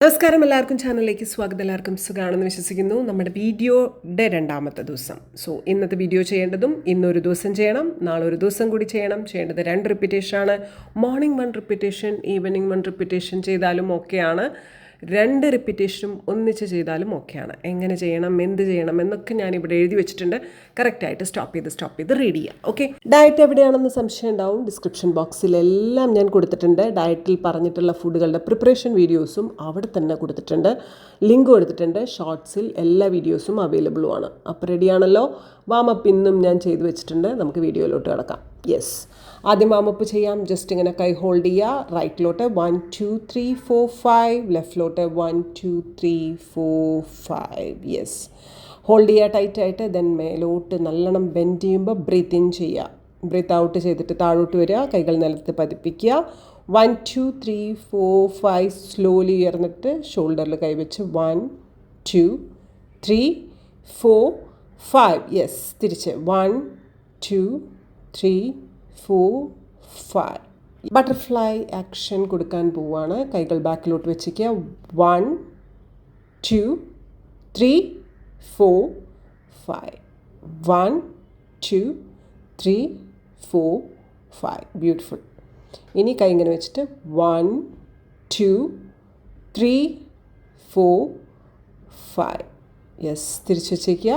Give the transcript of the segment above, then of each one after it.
നമസ്കാരം എല്ലാവർക്കും ചാനലിലേക്ക് സ്വാഗതം. എല്ലാവർക്കും സുഖമാണെന്ന് വിശ്വസിക്കുന്നു. നമ്മുടെ വീഡിയോയുടെ രണ്ടാമത്തെ ദിവസം. സോ ഇന്നത്തെ വീഡിയോ ചെയ്യേണ്ടതും ഇന്നൊരു ദിവസം ചെയ്യണം. നാളെ ഒരു ദിവസം കൂടി ചെയ്യണം. ചെയ്യേണ്ടത് രണ്ട് റിപ്പീറ്റേഷനാണ് morning one repetition evening one repetition ചെയ്താലും ഓക്കെയാണ് രണ്ട് റിപ്പീറ്റേഷനും ഒന്നിച്ച് ചെയ്താലും ഓക്കെയാണ്. എങ്ങനെ ചെയ്യണം എന്ത് ചെയ്യണം എന്നൊക്കെ ഞാൻ ഇവിടെ എഴുതി വെച്ചിട്ടുണ്ട്. കറക്റ്റായിട്ട് സ്റ്റോപ്പ് ചെയ്ത് സ്റ്റോപ്പ് ചെയ്ത് റീഡ് ചെയ്യാം. ഓക്കെ ഡയറ്റ് എവിടെയാണെന്ന് സംശയം ഉണ്ടാവും. ഡിസ്ക്രിപ്ഷൻ ബോക്സിലെല്ലാം ഞാൻ കൊടുത്തിട്ടുണ്ട്. ഡയറ്റിൽ പറഞ്ഞിട്ടുള്ള ഫുഡുകളുടെ പ്രിപ്പറേഷൻ വീഡിയോസും അവിടെ തന്നെ കൊടുത്തിട്ടുണ്ട്. ലിങ്ക് കൊടുത്തിട്ടുണ്ട്. ഷോർട്സിൽ എല്ലാ വീഡിയോസും അവൈലബിളുമാണ് അപ്പോൾ റെഡിയാണല്ലോ വാമപ്പ് ഇന്നും ഞാൻ ചെയ്തു വെച്ചിട്ടുണ്ട്. നമുക്ക് വീഡിയോയിലോട്ട് കിടക്കാം. യെസ് ആദ്യം വാമപ്പ് ചെയ്യാം. ജസ്റ്റ് ഇങ്ങനെ കൈ ഹോൾഡ് ചെയ്യുക റൈറ്റിലോട്ട് one two three four five ലെഫ്റ്റിലോട്ട് one two three four five yes hold ചെയ്യുക ടൈറ്റ് ആയിട്ട്. ദെൻ മേലോട്ട് നല്ലോണം ബെൻഡ് ചെയ്യുമ്പോൾ ബ്രീത്ത് ഇൻ ചെയ്യുക ബ്രീത്ത് ഔട്ട് ചെയ്തിട്ട് താഴോട്ട് വരിക. കൈകൾ നിലത്ത് പതിപ്പിക്കുക. One two three four five slowly ഉയർന്നിട്ട് ഷോൾഡറിൽ കൈവച്ച് one two three four five yes തിരിച്ച് one two three four five butterfly action കൊടുക്കാൻ പോവാണ്. കൈകൾ ബാക്കിലോട്ട് വെച്ചിരിക്കുക. One two three four five one two three four five beautiful ഇനി കൈ ഇങ്ങനെ വെച്ചിട്ട് one two three four five yes തിരിച്ചു വെച്ചേക്കുക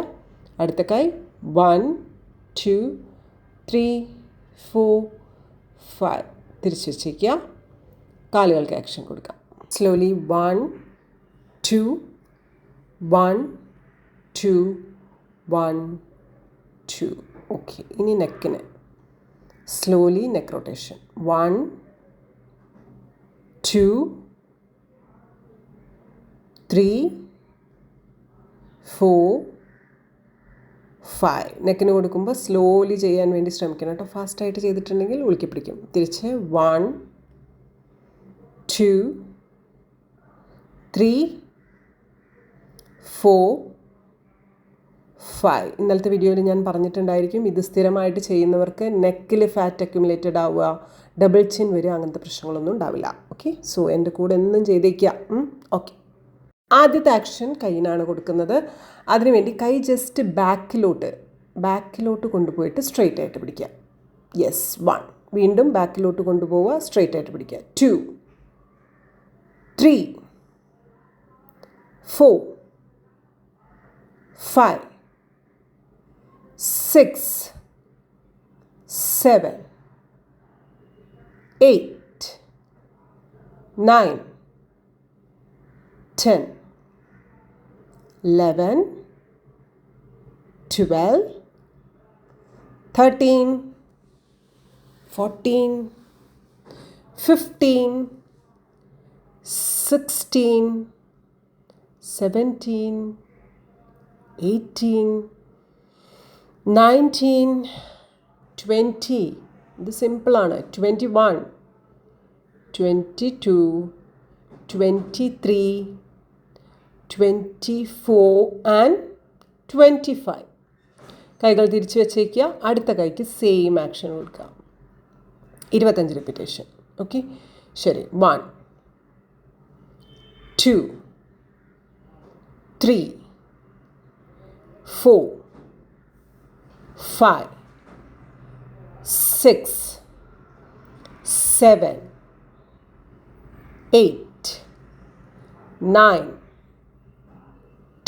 അടുത്ത കൈ. One two three four five തിരിച്ച് വെച്ചേക്കുക കാലുകൾക്ക് ആക്ഷൻ കൊടുക്കാം. Slowly one two one two one two okay ഇനി നെക്കിന് slowly neck rotation one two three four five നെക്കിന് കൊടുക്കുമ്പോൾ സ്ലോലി ചെയ്യാൻ വേണ്ടി ശ്രമിക്കണം കേട്ടോ. ഫാസ്റ്റായിട്ട് ചെയ്തിട്ടുണ്ടെങ്കിൽ ഉളുക്കി പിടിക്കും. തിരിച്ച് one two three four five ഇന്നലത്തെ വീഡിയോയിൽ ഞാൻ പറഞ്ഞിട്ടുണ്ടായിരിക്കും ഇത് സ്ഥിരമായിട്ട് ചെയ്യുന്നവർക്ക് നെക്കിൽ ഫാറ്റ് അക്യുമുലേറ്റഡ് ആവുക ഡബിൾ ചിൻ വരിക അങ്ങനത്തെ പ്രശ്നങ്ങളൊന്നും ഉണ്ടാവില്ല. ഓക്കെ സോ എന്റെ കൂടെ എന്നും ചെയ്തേക്കുക ഓക്കെ ആദ്യത്തെ ആക്ഷൻ കൈയിനാണ് കൊടുക്കുന്നത്. അതിനുവേണ്ടി കൈ ജസ്റ്റ് ബാക്കിലോട്ട് ബാക്കിലോട്ട് കൊണ്ടുപോയിട്ട് സ്ട്രെയിറ്റ് ആയിട്ട് പിടിക്കുക. യെസ് വൺ വീണ്ടും ബാക്കിലോട്ട് കൊണ്ടുപോവുക സ്ട്രെയിറ്റ് ആയിട്ട് പിടിക്കുക. Two three four five six seven eight nine ten 11 12 13 14 15 16 17 18 19 20 ഇത് സിമ്പിളാണ് twenty one twenty two twenty three twenty four and twenty five കൈകൾ തിരിച്ചു വെച്ചേക്കുക. അടുത്ത കൈക്ക് സെയിം ആക്ഷൻ കൊടുക്കുക. ഇരുപത്തഞ്ച് റിപ്പിറ്റേഷൻ ഓക്കെ ശരി. One two three four five six seven eight nine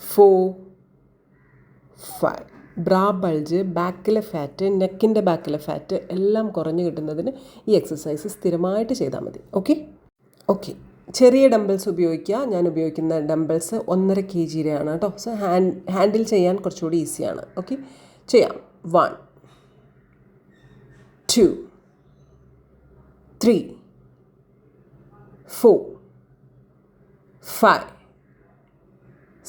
four five bra bulge ബാക്കിലെ ഫാറ്റ് നെക്കിന്റെ ബാക്കിലെ ഫാറ്റ് എല്ലാം കുറഞ്ഞു കിട്ടുന്നതിന് ഈ എക്സസൈസ് സ്ഥിരമായിട്ട് ചെയ്താൽ മതി. ഓക്കെ ഓക്കെ ചെറിയ ഡംബിൾസ് ഉപയോഗിക്കുക. ഞാൻ ഉപയോഗിക്കുന്ന ഡംബിൾസ് ഒന്നര കെ ജിയുടെയാണ് കേട്ടോ. സോ ഹാൻഡ് ഹാൻഡിൽ ചെയ്യാൻ കുറച്ചുകൂടി ഈസിയാണ് ഓക്കെ ചെയ്യാം. One two three four five,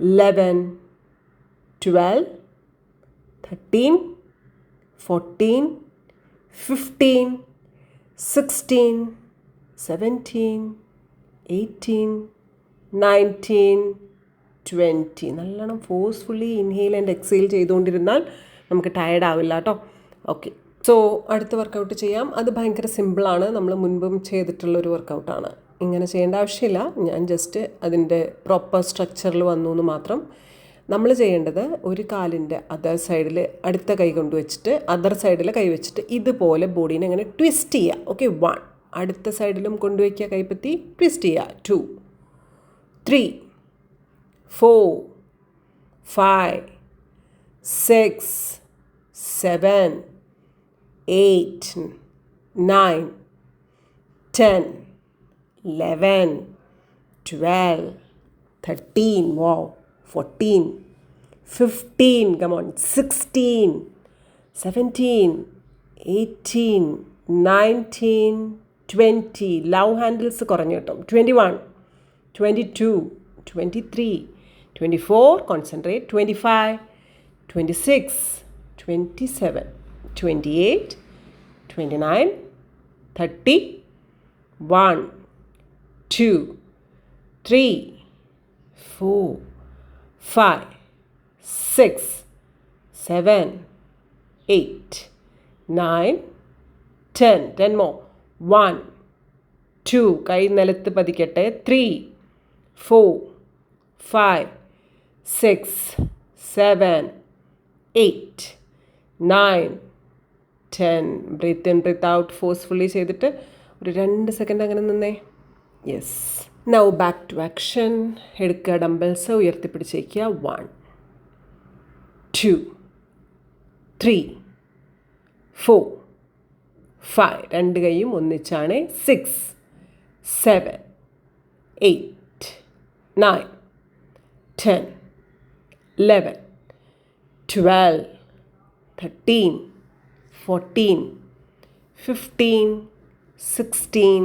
11, 12, 13, 14, 15, 16, 17, 18, 19, 20 നല്ലോണം ഫോഴ്സ്ഫുള്ളി ഇൻഹെയിൽ ആൻഡ് എക്സെയിൽ ചെയ്തുകൊണ്ടിരുന്നാൽ നമുക്ക് ടയർഡ് ആവില്ല കേട്ടോ ഓക്കെ സോ അടുത്ത വർക്കൗട്ട് ചെയ്യാം. അത് ഭയങ്കര സിമ്പിളാണ് നമ്മൾ മുൻപും ചെയ്തിട്ടുള്ള ഒരു വർക്കൗട്ടാണ് ഇങ്ങനെ ചെയ്യേണ്ട ആവശ്യമില്ല. ഞാൻ ജസ്റ്റ് അതിന്റെ പ്രോപ്പർ സ്ട്രക്ചറിൽ വന്നു എന്ന് മാത്രം. നമ്മൾ ചെയ്യേണ്ടത് ഒരു കാലിന്റെ അതർ സൈഡിൽ അടുത്ത കൈ കൊണ്ട് വെച്ചിട്ട് അതർ സൈഡിൽ കൈ വെച്ചിട്ട് ഇതുപോലെ ബോഡീനെ ഇങ്ങനെ ട്വിസ്റ്റ് ചെയ്യുക ഓക്കെ വൺ അടുത്ത സൈഡിലും കൊണ്ടുവയ്ക്കുക കൈപ്പത്തി ട്വിസ്റ്റ് ചെയ്യുക two three four five six seven eight nine ten 11, 12, 13, wow, 14, 15, come on, 16, 17, 18, 19, 20, love handles കുറഞ്ഞു കേട്ടോ 21, 22, 23, 24, concentrate, 25, 26, 27, 28, 29, 30, 1, two, three, four, five, six, seven, eight, nine, ten. Ten more. One, two, കൈ നിലത്ത് പതിക്കട്ടെ. Three four five six seven eight nine ten breath in breath out forcefully ചെയ്തിട്ട് ഒരു രണ്ട് second അങ്ങനെ നിന്നേ. Yes now back to action എടുക്കുക dumbbells ഉയർത്തിപ്പിടിച്ചേക്കുക one two three four five രണ്ട് കൈയും ഒന്നിച്ചാണ്. Six seven eight nine ten eleven twelve thirteen fourteen fifteen sixteen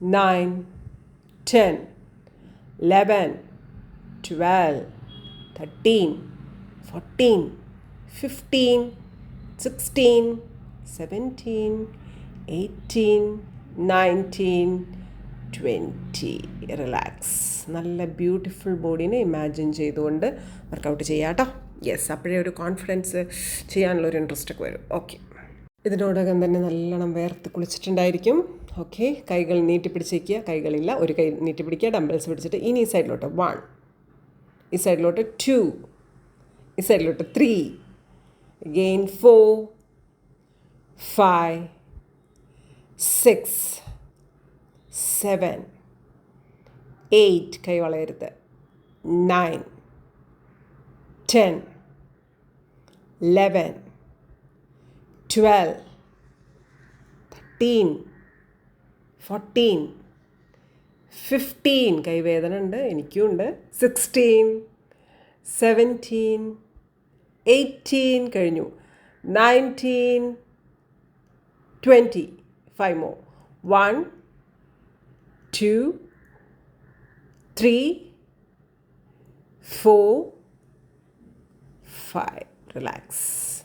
9, 10, 11, 12, 13, 14, 15, 16, 17, 18, 19, 20. Relax നല്ല ബ്യൂട്ടിഫുൾ ബോഡീനെ ഇമാജിൻ ചെയ്തുകൊണ്ട് വർക്കൗട്ട് ചെയ്യാം കേട്ടോ യെസ് അപ്പോഴേ ഒരു കോൺഫിഡൻസ് ചെയ്യാനുള്ള ഒരു ഇൻട്രസ്റ്റ് ഒക്കെ വരും. ഓക്കെ ഇതിനോടകം തന്നെ നല്ലോണം വേർത്ത് കുളിച്ചിട്ടുണ്ടായിരിക്കും. ഓക്കെ കൈകൾ നീട്ടി പിടിച്ചേക്കുക. കൈകളില്ല ഒരു കൈ നീട്ടി പിടിക്കുക ഡംബിൾസ് പിടിച്ചിട്ട് ഇനി ഈ സൈഡിലോട്ട് വൺ ഈ സൈഡിലോട്ട് ടു ഈ സൈഡിലോട്ട് three gain four five six seven eight കൈ വളയരുത്. Nine ten eleven twelve thirteen 14, fifteen കൈവേദന ഉണ്ട് എനിക്കും ഉണ്ട്. സിക്സ്റ്റീൻ സെവന്റീൻ എയ്റ്റീൻ കഴിഞ്ഞു. നയന്റീൻ ട്വന്റി ഫൈവ് മോ one two three four five relax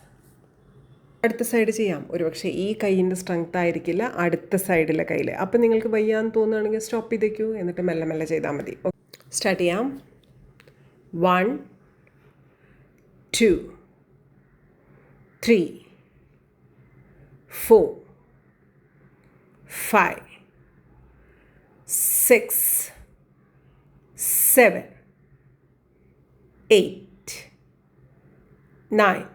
അടുത്ത സൈഡ് ചെയ്യാം. ഒരുപക്ഷെ ഈ കൈയിന്റെ സ്ട്രെങ്ത് ആയിരിക്കില്ല അടുത്ത സൈഡിലെ കയ്യിൽ അപ്പം നിങ്ങൾക്ക് വയ്യാന്ന് തോന്നുകയാണെങ്കിൽ സ്റ്റോപ്പ് ചെയ്തേക്കൂ. എന്നിട്ട് മെല്ലെ മെല്ലെ ചെയ്താൽ മതി. സ്റ്റാർട്ട് ചെയ്യാം. One two three four five six seven eight nine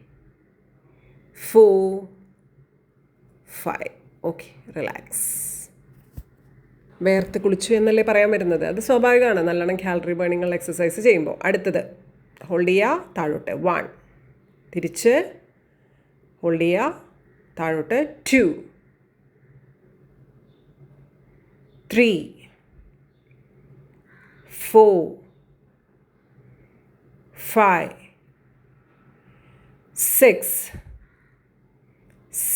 four five okay relax വേർത്ത് കുളിച്ചു എന്നല്ലേ പറയാൻ വരുന്നത്? അത് സ്വാഭാവികമാണ്. നല്ലോണം കാലറി ബേണിങ്ങൾ എക്സസൈസ് ചെയ്യുമ്പോൾ. അടുത്തത് ഹോൾഡ് ചെയ്യുക താഴോട്ട്. വൺ തിരിച്ച് ഹോൾഡ് ചെയ്യുക താഴോട്ട്. Two three four five, six,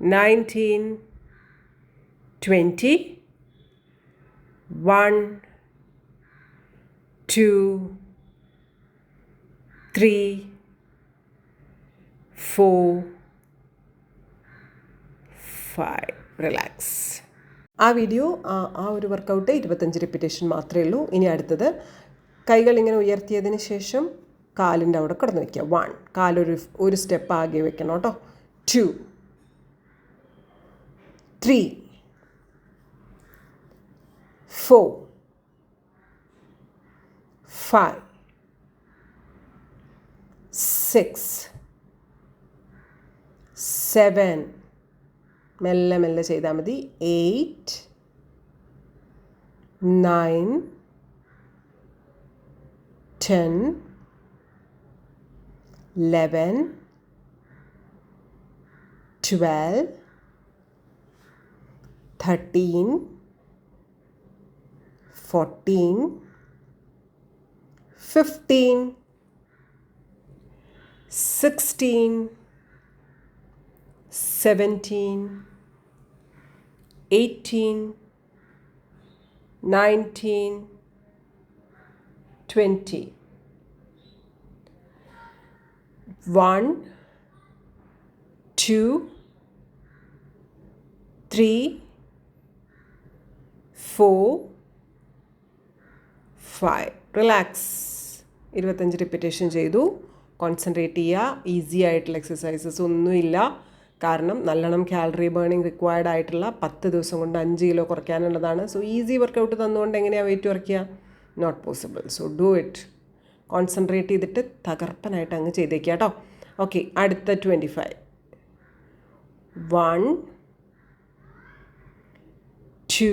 19, 20, 1, 2, 3, 4, 5. Relax ആ വീഡിയോ ആ ഒരു വർക്കൗട്ട് ഇരുപത്തഞ്ച് റിപ്പിറ്റേഷൻ മാത്രമേ ഉള്ളൂ. ഇനി അടുത്തത് കൈകൾ ഇങ്ങനെ ഉയർത്തിയതിന് ശേഷം കാലിന്റെ അവിടെ കിടന്നു വയ്ക്കുക വൺ കാലൊരു ഒരു സ്റ്റെപ്പ് ആകെ വെക്കണം കേട്ടോ. Two three four five six seven മെല്ലെ മെല്ലെ ചെയ്താൽ മതി. Eight nine ten 11, 12, thirteen, fourteen, fifteen, sixteen, seventeen, eighteen, nineteen, twenty. One, two, three, four five relax ഇരുപത്തഞ്ച് റിപ്പിറ്റേഷൻ ചെയ്തു. കോൺസെൻട്രേറ്റ് ചെയ്യുക. ഈസി ആയിട്ടുള്ള എക്സസൈസസ് ഒന്നുമില്ല. കാരണം നല്ലോണം കാലറി ബേണിംഗ് റിക്വയർഡ് ആയിട്ടുള്ള പത്ത് ദിവസം കൊണ്ട് അഞ്ച് കിലോ കുറയ്ക്കാനുള്ളതാണ്. സോ ഈസി വർക്കൗട്ട് തന്നുകൊണ്ട് എങ്ങനെയാണ് വെയിറ്റ് കുറയ്ക്കുക? Not possible so do it concentrate ചെയ്തിട്ട് തകർപ്പനായിട്ട് അങ്ങ് ചെയ്തേക്കുക കേട്ടോ. ഓക്കെ അടുത്ത twenty five one two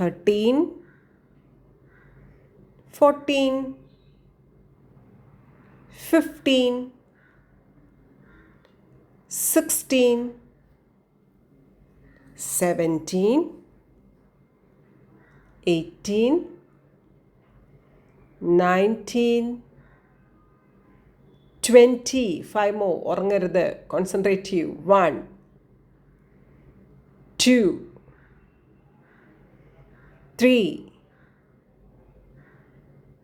13 14 15 16 17 18 19 twenty five മോ ഉറങ്ങരുത്. Concentrative one two three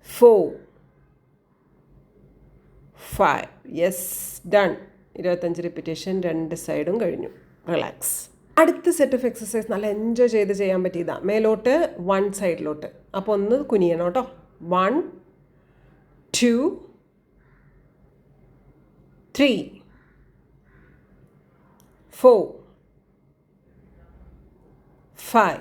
four five yes done ഇരുപത്തഞ്ച് റിപ്പിറ്റേഷൻ രണ്ട് സൈഡും കഴിഞ്ഞു. റിലാക്സ് അടുത്ത സെറ്റ് ഓഫ് എക്സസൈസ് നല്ല എൻജോയ് ചെയ്ത് ചെയ്യാൻ പറ്റിയതാണ് മേലോട്ട് വൺ സൈഡിലോട്ട് അപ്പോൾ ഒന്ന് കുനിയണം കേട്ടോ. One two three four five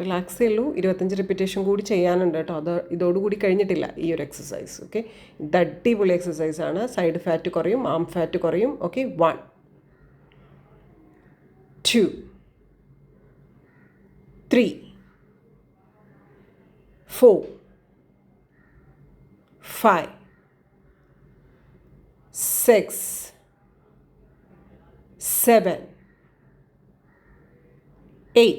റിലാക്സേ ഉള്ളൂ ഇരുപത്തഞ്ച് റിപ്പീറ്റേഷൻ കൂടി ചെയ്യാനുണ്ട് കേട്ടോ. അത് ഇതോടുകൂടി കഴിഞ്ഞിട്ടില്ല ഈ ഒരു എക്സസൈസ് ഓക്കെ ഇത് അടിപൊളി ആണ്. സൈഡ് ഫാറ്റ് കുറയും ആം ഫാറ്റ് കുറയും okay one two three four five six seven eight,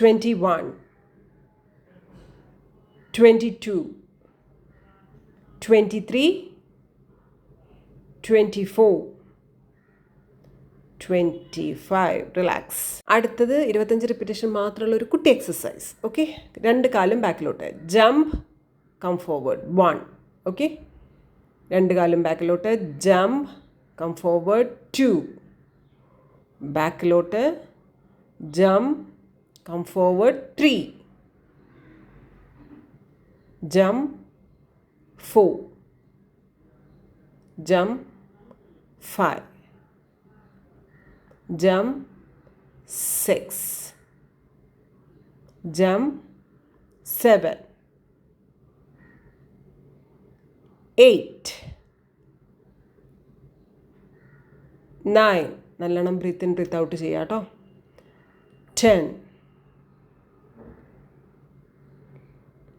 21, 22, 23, 24, 25 relax അടുത്തത് ഇരുപത്തഞ്ച് റിപ്പീറ്റേഷൻ മാത്രമുള്ള ഒരു കുട്ടി എക്സസൈസ് ഓക്കെ രണ്ട് കാലും ബാക്കിലോട്ട് jump come forward one okay രണ്ട് കാലും ബാക്കിലോട്ട് ജമ്പ് കം ഫോർവേഡ് ടു ബാക്കിലോട്ട് jump come forward. Tree. Jump. Four. Jump. Five. Jump. Six. Jump. Seven. Eight. Nine നല്ലോണം ബ്രീത്ത് ഇൻ ബ്രീത്ത് ഔട്ട് ചെയ്യാം കേട്ടോ ten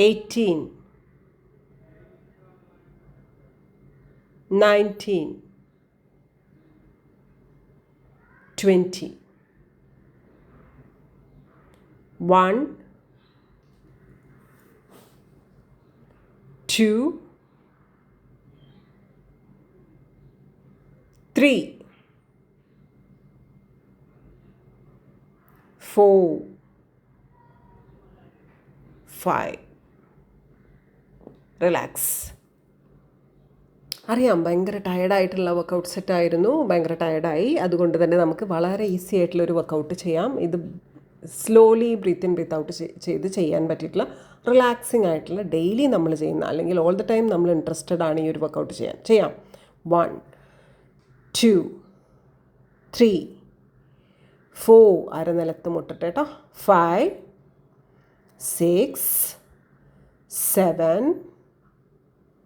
18 19 20 1 2 3 4 5 relax അറിയാം ഭയങ്കര ടയർഡായിട്ടുള്ള വർക്കൗട്ട് സെറ്റായിരുന്നു ഭയങ്കര ടയർഡായി അതുകൊണ്ട് തന്നെ നമുക്ക് വളരെ ഈസി ആയിട്ടുള്ള ഒരു വർക്കൗട്ട് ചെയ്യാം. ഇത് slowly breathe in breathe out ചെയ്ത് ചെയ്യാൻ പറ്റിയിട്ടുള്ള റിലാക്സിങ് ആയിട്ടുള്ള ഡെയിലി നമ്മൾ ചെയ്യുന്ന അല്ലെങ്കിൽ ഓൾ ദ ടൈം നമ്മൾ ഇൻട്രസ്റ്റഡ് ആണ് ഈ ഒരു വർക്കൗട്ട് ചെയ്യാൻ. ചെയ്യാം. വൺ ടു ത്രീ ഫോർ അരനിലത്ത് മുട്ടട്ടെ കേട്ടോ five six seven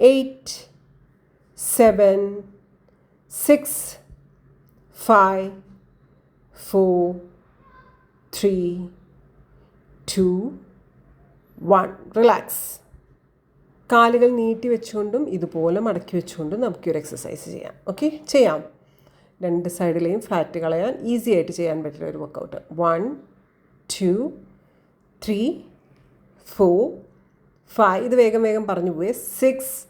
eight, seven, six, five, four, three, two, one. Relax കാലുകൾ നീട്ടി വെച്ചുകൊണ്ടും ഇതുപോലെ മടക്കി വെച്ചുകൊണ്ടും നമുക്കൊരു എക്സസൈസ് ചെയ്യാം. ഓക്കെ ചെയ്യാം. രണ്ട് സൈഡിലെയും ഫാറ്റ് കളയാൻ ഈസി ആയിട്ട് ചെയ്യാൻ പറ്റുന്ന ഒരു workout one two three four five ഇത് വേഗം വേഗം പറഞ്ഞു പോയി. Six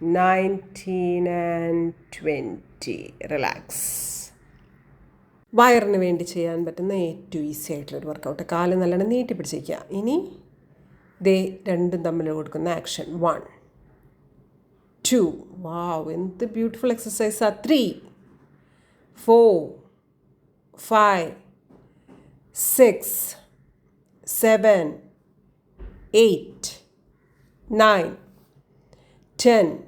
nineteen and twenty relax വയറിന് വേണ്ടി ചെയ്യാൻ പറ്റുന്ന ഏറ്റവും ഈസി ആയിട്ടുള്ളൊരു വർക്കൗട്ട് കാൽ നല്ലോണം നീട്ടി പിടിച്ചിരിക്കുക. ഇനി ദേ രണ്ടും തമ്മിൽ കൊടുക്കുന്ന ആക്ഷൻ വൺ ടു വാവ് എന്ത് beautiful എക്സസൈസാണ് three four five six seven eight nine ten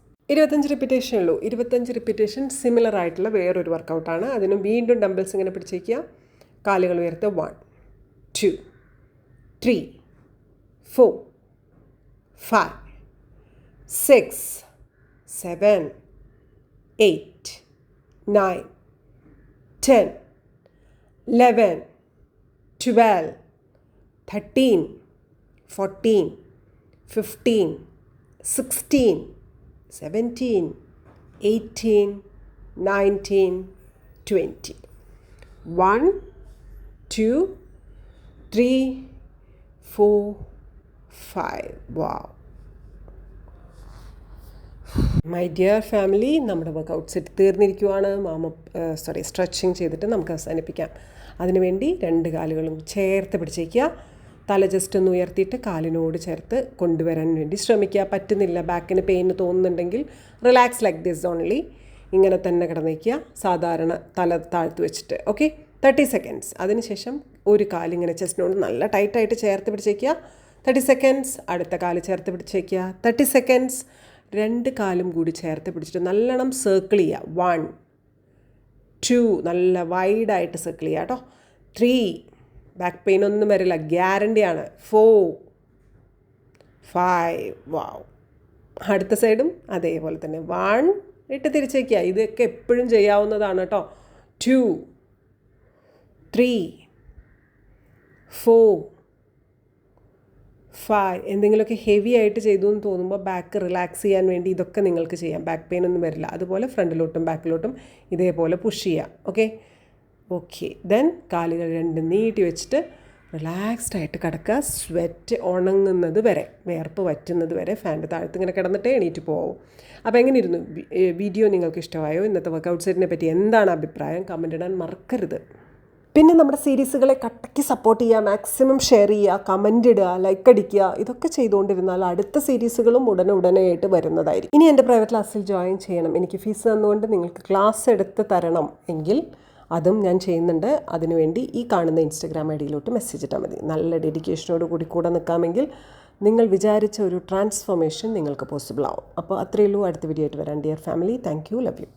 ഇരുപത്തഞ്ച് റിപ്പീറ്റേഷൻ ഉള്ളൂ. ഇരുപത്തഞ്ച് റിപ്പീറ്റേഷൻ സിമിലർ ആയിട്ടുള്ള വേറൊരു വർക്കൗട്ടാണ് അതിന് വീണ്ടും ഡംബിൾസ് ഇങ്ങനെ പിടിച്ചേക്കുക. കാലുകൾ ഉയർത്ത് one two three four five six seven eight nine ten eleven twelve thirteen fourteen fifteen sixteen 17, 18, 19, 20. 1, 2, 3, 4, 5. Wow my dear family നമ്മുടെ വർക്കൗട്ട് സെറ്റ് തീർന്നിരിക്കുവാണ് മാമ സോറി സ്ട്രെച്ചിങ് ചെയ്തിട്ട് നമുക്ക് അവസാനിപ്പിക്കാം അതിനുവേണ്ടി രണ്ട് കാലുകളും ചേർത്ത് പിടിച്ചേക്കുക തല ജസ്റ്റ് ഒന്ന് ഉയർത്തിയിട്ട് കാലിനോട് ചേർത്ത് കൊണ്ടുവരാൻ വേണ്ടി ശ്രമിക്കുക. പറ്റുന്നില്ല ബാക്കിന് പെയിൻ തോന്നുന്നുണ്ടെങ്കിൽ റിലാക്സ് ലൈക്ക് ദിസ് ഓൺലി ഇങ്ങനെ തന്നെ കിടന്നിരിക്കുക സാധാരണ തല താഴ്ത്തി വെച്ചിട്ട് ഓക്കെ തേർട്ടി സെക്കൻഡ്സ് അതിനുശേഷം ഒരു കാലിങ്ങനെ ചെസ്റ്റിനോട് നല്ല ടൈറ്റായിട്ട് ചേർത്ത് പിടിച്ചേക്കുക. തേർട്ടി സെക്കൻഡ്സ് അടുത്ത കാൽ ചേർത്ത് പിടിച്ചേക്കുക. തേർട്ടി സെക്കൻഡ്സ് രണ്ട് കാലും കൂടി ചേർത്ത് പിടിച്ചിട്ട് നല്ലോണം സർക്കിൾ ചെയ്യുക. വൺ ടു നല്ല വൈഡായിട്ട് സർക്കിൾ ചെയ്യുക കേട്ടോ ത്രീ ബാക്ക് പെയിൻ ഒന്നും വരില്ല. ഗ്യാരണ്ടിയാണ് ഫോർ ഫൈവ് വാവ് അടുത്ത സൈഡും അതേപോലെ തന്നെ. വൺ ഇട്ട് തിരിച്ചേക്കുക. ഇതൊക്കെ എപ്പോഴും ചെയ്യാവുന്നതാണ് കേട്ടോ ടു ത്രീ ഫോർ ഫൈവ് എന്തെങ്കിലുമൊക്കെ ഹെവി ആയിട്ട് ചെയ്തു എന്ന് തോന്നുമ്പോൾ ബാക്ക് റിലാക്സ് ചെയ്യാൻ വേണ്ടി ഇതൊക്കെ നിങ്ങൾക്ക് ചെയ്യാം. ബാക്ക് പെയിൻ ഒന്നും വരില്ല. അതുപോലെ ഫ്രണ്ടിലോട്ടും ബാക്കിലോട്ടും ഇതേപോലെ പുഷ് ചെയ്യാം ഓക്കെ ഓക്കെ. ദെൻ കാലുകൾ രണ്ട് നീട്ടി വെച്ചിട്ട് റിലാക്സ്ഡ് ആയിട്ട് കിടക്കുക. സ്വെറ്റ് ഉണങ്ങുന്നത് വരെ വേർപ്പ് വറ്റുന്നത് വരെ ഫാന്റെ താഴത്ത് ഇങ്ങനെ കിടന്നിട്ട് എണീറ്റ് പോകും അപ്പോൾ എങ്ങനെ ഇരുന്നു വീഡിയോ നിങ്ങൾക്ക് ഇഷ്ടമായോ? ഇന്നത്തെ വർക്കൗട്ട് സെറ്റിനെ പറ്റി എന്താണ് അഭിപ്രായം? കമന്റ് ഇടാൻ മറക്കരുത്. പിന്നെ നമ്മുടെ സീരീസുകളെ കട്ടയ്ക്ക് സപ്പോർട്ട് ചെയ്യുക മാക്സിമം ഷെയർ ചെയ്യുക കമന്റ് ഇടുക ലൈക്ക് അടിക്കുക ഇതൊക്കെ ചെയ്തുകൊണ്ടിരുന്നാൽ അടുത്ത സീരീസുകളും ഉടനെ ഉടനെയായിട്ട് വരുന്നതായിരിക്കും. ഇനി എന്റെ പ്രൈവറ്റ് ക്ലാസ്സിൽ ജോയിൻ ചെയ്യണം. എനിക്ക് ഫീസ് തന്നുകൊണ്ട് നിങ്ങൾക്ക് ക്ലാസ് എടുത്ത് തരണം എങ്കിൽ അതും ഞാൻ ചെയ്യുന്നുണ്ട്. അതിനുവേണ്ടി ഈ കാണുന്ന ഇൻസ്റ്റഗ്രാം ഐ ഡിയിലോട്ട് മെസ്സേജ് ഇട്ടാൽ മതി. നല്ല ഡെഡിക്കേഷനോട് കൂടി കൂടെ നിൽക്കാമെങ്കിൽ നിങ്ങൾ വിചാരിച്ച ഒരു ട്രാൻസ്ഫോർമേഷൻ നിങ്ങൾക്ക് പോസിബിൾ ആവും. അപ്പോൾ അത്രയേ ഉള്ളൂ. അടുത്ത വീഡിയോ ആയിട്ട് വരാൻ dear family thank you love you